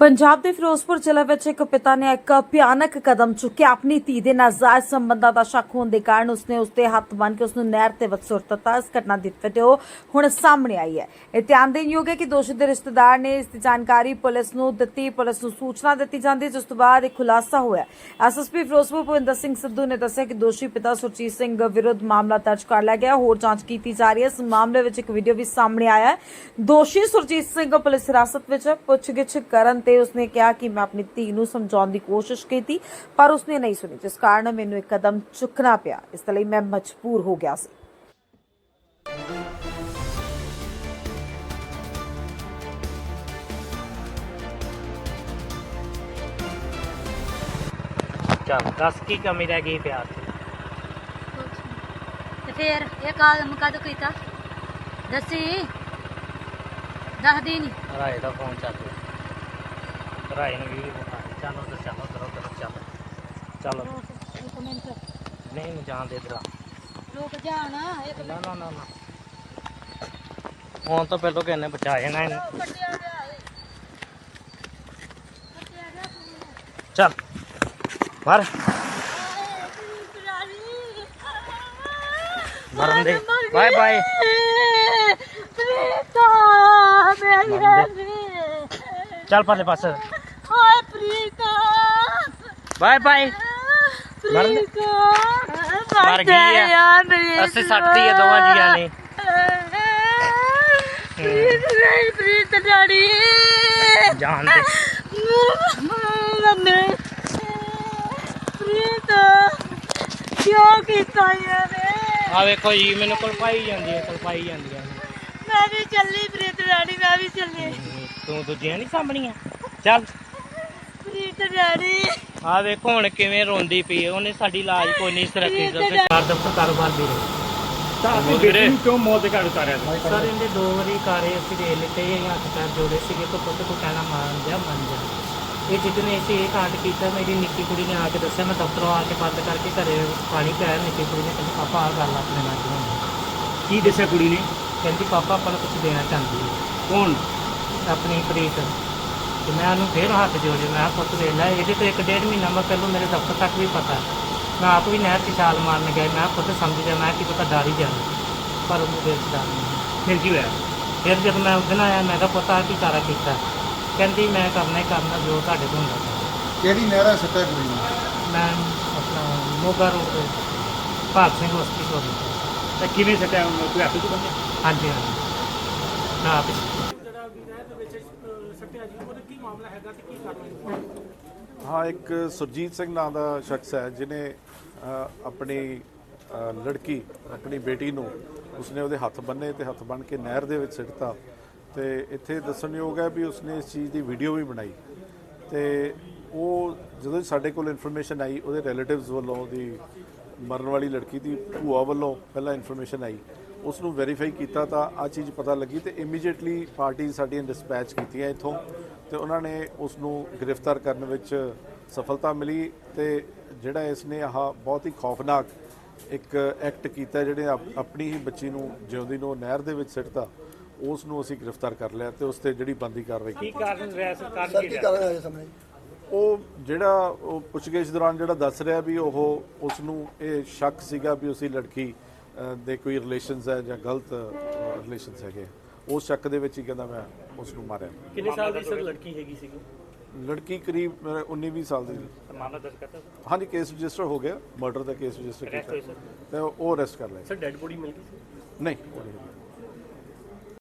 ਪੰਜਾਬ ਦੇ ਫਿਰੋਜ਼ਪੁਰ ਜ਼ਿਲ੍ਹੇ ਵਿੱਚ ਇੱਕ ਪਿਤਾ ਨੇ ਇੱਕ ਭਿਆਨਕ ਕਦਮ ਚੁੱਕਿਆ। ਆਪਣੀ ਧੀ ਦੇ ਨਾਜ਼ਾਇਜ਼ ਸੰਬੰਧਾਂ ਦਾ ਸ਼ੱਕ ਹੋਣ ਦੇ ਕਾਰਨ ਉਸਨੇ ਉਸਦੇ ਹੱਥ ਬੰਨ੍ਹ ਕੇ ਉਸਨੂੰ ਨਹਿਰ ਤੇ ਵਧ ਦਿੱਤਾ। ਇਸ ਘਟਨਾ ਦੀ ਵੀਡੀਓ ਹੁਣ ਸਾਹਮਣੇ ਆਈ ਹੈ। ਇਹ ਧਿਆਨ ਦੇਣ ਹੈ ਕਿ ਦੋਸ਼ੀ ਦੇ ਰਿਸ਼ਤੇਦਾਰ ਨੇ ਇਸ ਦੀ ਜਾਣਕਾਰੀ ਪੁਲਿਸ ਨੂੰ ਦਿੱਤੀ। ਪੁਲਿਸ ਨੂੰ ਸੂਚਨਾ ਦਿੱਤੀ ਜਾਂਦੀ ਜਿਸ ਤੋਂ ਬਾਅਦ ਇੱਕ ਖੁਲਾਸਾ ਹੋਇਆ। ਐਸਐਸਪੀ ਫਿਰੋਜ਼ਪੁਰ ਭੁਪਿੰਦਰ ਸਿੰਘ ਸਿੱਧੂ ਨੇ ਦੱਸਿਆ ਕਿ ਦੋਸ਼ੀ ਪਿਤਾ ਸੁਰਜੀਤ ਸਿੰਘ ਵਿਰੁੱਧ ਮਾਮਲਾ ਦਰਜ ਕਰ ਲਿਆ ਗਿਆ। ਹੋਰ ਜਾਂਚ ਕੀਤੀ ਜਾ ਰਹੀ ਹੈ। ਇਸ ਮਾਮਲੇ ਵਿੱਚ ਇੱਕ ਵੀਡੀਓ ਵੀ ਸਾਹਮਣੇ ਆਇਆ ਹੈ। ਦੋਸ਼ੀ ਸੁਰਜੀਤ ਸਿੰਘ ਪੁਲਿਸ ਹਿਰਾਸਤ ਵਿੱਚ ਪੁੱਛਗਿੱਛ ਕਰਨ ਤੇ ਉਸਨੇ ਕਿਹਾ ਕਿ ਮੈਂ ਆਪਣੀ ਧੀ ਨੂੰ ਸਮਝਾਉਣ ਦੀ ਕੋਸ਼ਿਸ਼ ਕੀਤੀ ਪਰ ਉਸਨੇ ਨਹੀਂ ਸੁਣੀ ਜਿਸ ਕਾਰਨ ਮੈਨੂੰ ਇੱਕ ਕਦਮ ਚੁੱਕਣਾ ਪਿਆ। ਇਸ ਲਈ ਮੈਂ ਮਜਬੂਰ ਹੋ ਗਿਆ ਸੀ। ਚੱਲ ਦੱਸ ਕੀ ਕਮੀ ਰਹਿ ਗਈ ਪਿਆਰ 'ਚ ਤੇ ਫੇਰ ਇਹ ਕਾਲਮ ਕਦ ਕੀਤਾ? ਦੱਸੀ? ਦੱਸਦੀ ਨਹੀਂ ਰਾਏ ਦਾ ਫੋਨ ਚੱਲ ਰਿਹਾ ਚਲੋ ਤੇ ਚਲੋ ਕਰੋ ਕਰੋ ਚੱਲ। ਚਲੋ। ਇੱਕ ਮਿੰਟ। ਨਹੀਂ ਨੂੰ ਜਾਣ ਦੇ ਇਧਰ ਰੁਕ ਜਾਣ ਇੱਕ ਨਾ ਨਾ ਨਾ ਫੋਨ ਤੋਂ ਪਹਿਲਾਂ ਕਿਹਨੇ ਬਚਾ ਜਾਣਾ ਇਹਨੂੰ। ਚੱਲ ਮਰ। ਮਰਨ ਦੇ। Bye bye. ਚੱਲ ਪਰਲੇ ਪਾਸੇ। Bye bye. ਪ੍ਰੀਤਾ। ਮਰ ਗਈ ਆ। ਯਾਰ ਮੇਰੀ ਅਸੀਂ ਸੱਟਤੀ ਆ ਦੋਵਾਂ ਜੀਆਂ ਨੇ। ਪ੍ਰੀਤ ਨਹੀਂ ਪ੍ਰੀਤ ਡਾੜੀ ਜਾਣ ਦੇ। ਮੰਮੀ ਪ੍ਰੀਤ ਕਿਉਂ ਕੀਤਾ ਇਹਨੇ? ਆ ਵੇਖੋ ਜੀ ਮੈਨੂੰ ਕਲਪਾਈ ਜਾਂਦੀ ਹੈ ਕਲਪਾਈ ਜਾਂਦੀਆਂ ਨੇ। ਮੈਂ ਵੀ ਚੱਲੀ ਪ੍ਰੀਤ ਡਾੜੀ ਮੈਂ ਵੀ ਚੱਲੀ। ਤੂੰ ਦੂਜੀਆਂ ਨਹੀਂ ਸਾਂਭਣੀਆਂ। ਚੱਲ। ਆ ਵੇਖੋ ਹੁਣ ਕਿਵੇਂ ਰੋਂਦੀ ਪਈ ਹੈ। ਉਹਨੇ ਸਾਡੀ ਲਾਜ ਕੋਈ ਨਹੀਂ ਸੁਰੱਖੀ ਦੱਸੇ ਚਾਰ ਦਫਤਰ ਕਾਰੋਬਾਰ ਦੇ ਤਾਂ ਆਪਣੀ ਬੇਟੀ ਨੂੰ ਕਿਉਂ ਮੌਤ ਦੇ ਘਾਟ ਉਤਾਰਿਆ ਸਰ ਇਹਦੇ ਦੋ ਵਾਰੀ ਕਾਰੇ ਅਸੀਂ ਦੇ ਲਿੱਤੇ ਇਹ ਹੱਥ ਪੈਰ ਜੋੜੇ ਸੀਗੇ ਤਾਂ ਪੁੱਤ ਕੋ ਕਹਿਣਾ ਮਾਰਨ ਜਾ ਮੰਨ ਜਾ। ਇਹ ਜਿੱਦਨੇ ਅਸੀਂ ਇਹ ਕਾਂਡ ਕੀਤਾ ਮੇਰੀ ਨਿੱਕੀ ਕੁੜੀ ਨੇ ਆ ਕੇ ਦੱਸਿਆ ਮੈਂ ਦਫ਼ਤਰੋਂ ਆ ਕੇ ਬੰਦ ਕਰਕੇ ਘਰੇ ਪਾਣੀ ਪਿਆਇਆ ਨਿੱਕੀ ਕੁੜੀ ਨੇ ਕਹਿੰਦੀ ਪਾਪਾ ਆ ਗੱਲ ਆਪਣੇ ਨਾਲ ਹੋਈ?" ਕੀ ਦੱਸਿਆ ਕੁੜੀ ਨੇ? ਕਹਿੰਦੀ ਪਾਪਾ ਆਪਾਂ ਨੂੰ ਕੁਝ ਦੇਣਾ ਚਾਹੁੰਦੀ ਹੈ। ਕੌਣ? ਆਪਣੀ ਪ੍ਰੀਤ। ਤੇ ਮੈਂ ਉਹਨੂੰ ਫੇਰ ਹੱਥ ਜੋੜੇ ਮੈਂ ਪੁੱਤ ਵੇਖ ਲੈ ਇਹਦੇ ਤੋਂ ਇੱਕ ਡੇਢ ਮਹੀਨਾ ਮੈਂ ਪਹਿਲਾਂ ਮੇਰੇ ਦਫ਼ਤਰ ਤੱਕ ਵੀ ਪਤਾ ਮੈਂ ਆਪ ਵੀ ਨਹਿਰ 'ਚ ਛਾਲ ਮਾਰਨ ਗਿਆ ਮੈਂ ਪੁੱਤ ਸਮਝ ਜਾ ਮੈਂ ਕਿ ਪਤਾ ਡਰ ਹੀ ਜਾਣਾ ਪਰ ਉਹਨੂੰ ਦਿਲ 'ਚ ਡਰ ਨਹੀਂ ਫਿਰ ਕੀ ਹੋਇਆ? ਫਿਰ ਜਦ ਮੈਂ ਉਸ ਦਿਨ ਆਇਆ ਮੈਂ ਕਿਹਾ ਪਤਾ ਕੀ ਕਾਰਾ ਕੀਤਾ ਕਹਿੰਦੀ ਮੈਂ ਕਰਨਾ ਹੀ ਕਰਨਾ ਜੋ ਤੁਹਾਡੇ ਤੋਂ ਹੁੰਦਾ ਕਿਹੜੀ ਨਹਿਰਾ ਸੱਟਾ ਨੂੰ? ਮੈਂ ਆਪਣਾ ਮੋਗਾ ਰੋਡ ਤੇ ਭਾਗ ਸਿੰਘ ਹਸਪੀਟਲ ਤਾਂ। ਕਿਵੇਂ ਸੱਟਿਆ? ਕੋਈ ਹੱਥ ਤੋਂ ਬੰਦੇ ਹਾਂਜੀ ਹਾਂਜੀ। ਮੈਂ ਆਪ ਹੀ- ਹਾਂ, ਇੱਕ ਸੁਰਜੀਤ ਸਿੰਘ ਨਾਂ ਦਾ ਸ਼ਖਸ ਹੈ ਜਿਨੇ ਆਪਣੀ ਲੜਕੀ, ਆਪਣੀ ਬੇਟੀ ਨੂੰ ਉਸਨੇ ਉਹਦੇ ਹੱਥ ਬੰਨੇ ਤੇ ਹੱਥ ਬੰਨ ਕੇ ਨਹਿਰ ਦੇ ਵਿੱਚ ਸਿੱਟਤਾ। ਤੇ ਇੱਥੇ ਦੱਸਣਯੋਗ ਹੈ ਵੀ ਉਸਨੇ ਇਸ ਚੀਜ਼ ਦੀ ਵੀਡੀਓ ਵੀ ਬਣਾਈ। ਤੇ ਉਹ ਜਦੋਂ ਸਾਡੇ ਕੋਲ ਇਨਫੋਰਮੇਸ਼ਨ ਆਈ, ਉਹਦੇ ਰਿਲੇਟਿਵਸ ਵੱਲੋਂ ਉਹਦੀ ਮਰਨ ਵਾਲੀ ਲੜਕੀ ਦੀ ਭੂਆ ਵੱਲੋਂ ਪਹਿਲਾਂ ਇਨਫੋਰਮੇਸ਼ਨ ਆਈ। ਉਸ ਨੂੰ ਵੈਰੀਫਾਈ ਕੀਤਾ ਤਾਂ ਆ ਚੀਜ਼ ਪਤਾ ਲੱਗੀ ਤੇ ਇਮੀਡੀਏਟਲੀ ਪਾਰਟੀ ਸਾਡੀਆਂ ਡਿਸਪੈਚ ਕੀਤੀਆਂ ਇੱਥੋਂ ਤੇ ਉਹਨਾਂ ਨੇ ਉਸ ਨੂੰ ਗ੍ਰਿਫਤਾਰ ਕਰਨ ਵਿੱਚ ਸਫਲਤਾ ਮਿਲੀ ਤੇ ਜਿਹੜਾ ਇਸ ਨੇ ਆਹ ਬਹੁਤ ਹੀ ਖੌਫਨਾਕ ਇੱਕ ਐਕਟ ਕੀਤਾ ਜਿਹੜੇ ਆਪ- ਆਪਣੀ ਹੀ ਬੱਚੀ ਨੂੰ ਜਿਉਂਦੀ ਨੂੰ ਨਹਿਰ ਦੇ ਵਿੱਚ ਸਿੱਟਤਾ ਉਸ ਨੂੰ ਅਸੀਂ ਗ੍ਰਿਫਤਾਰ ਕਰ ਲਿਆ ਤੇ ਉਸ ਤੇ ਜਿਹੜੀ ਬੰਦੀ ਕਾਰਵਾਈ ਕੀਤੀ। ਕੀ ਕਾਰਨ ਰਿਹਾ ਸਰ ਕਾਰਨ ਕੀ ਰਿਹਾ? ਉਹ ਜਿਹੜਾ ਉਹ ਪੁੱਛਗਿੱਛ ਦੌਰਾਨ ਜਿਹੜਾ ਦੱਸ ਰਿਹਾ ਵੀ ਉਹ ਉਸ ਨੂੰ ਇਹ ਸ਼ੱਕ ਸੀਗਾ ਵੀ ਉਸੀ ਲੜਕੀ ਦੇ ਕੋਈ ਰਿਲੇਸ਼ਨਸ ਹੈ ਜਾਂ ਗਲਤ ਰਿਲੇਸ਼ਨਸ ਹੈਗੇ ਉਸ ਸ਼ੱਕ ਦੇ ਵਿੱਚ ਹੀ ਕਹਿੰਦਾ ਮੈਂ ਉਸ ਨੂੰ ਮਾਰਿਆ। ਕਿੰਨੇ ਸਾਲ ਦੀ ਸਰ ਲੜਕੀ ਹੈਗੀ ਸੀਗੀ? ਲੜਕੀ ਕਰੀਬ 19 20 ਸਾਲ ਦੀ ਮਾਮਲਾ ਦਰਜ ਕਰਤਾ ਹਾਂਜੀ ਕੇਸ ਰਜਿਸਟਰ ਹੋ ਗਿਆ। ਮਰਡਰ ਦਾ ਕੇਸ ਰਜਿਸਟਰ ਕੀਤਾ? ਤੇ ਉਹ ਅਰੈਸਟ ਕਰ ਲਿਆ ਸਰ ਡੈਡ ਬੋਡੀ ਮਿਲ ਗਈ ਸੀ? ਨਹੀਂ।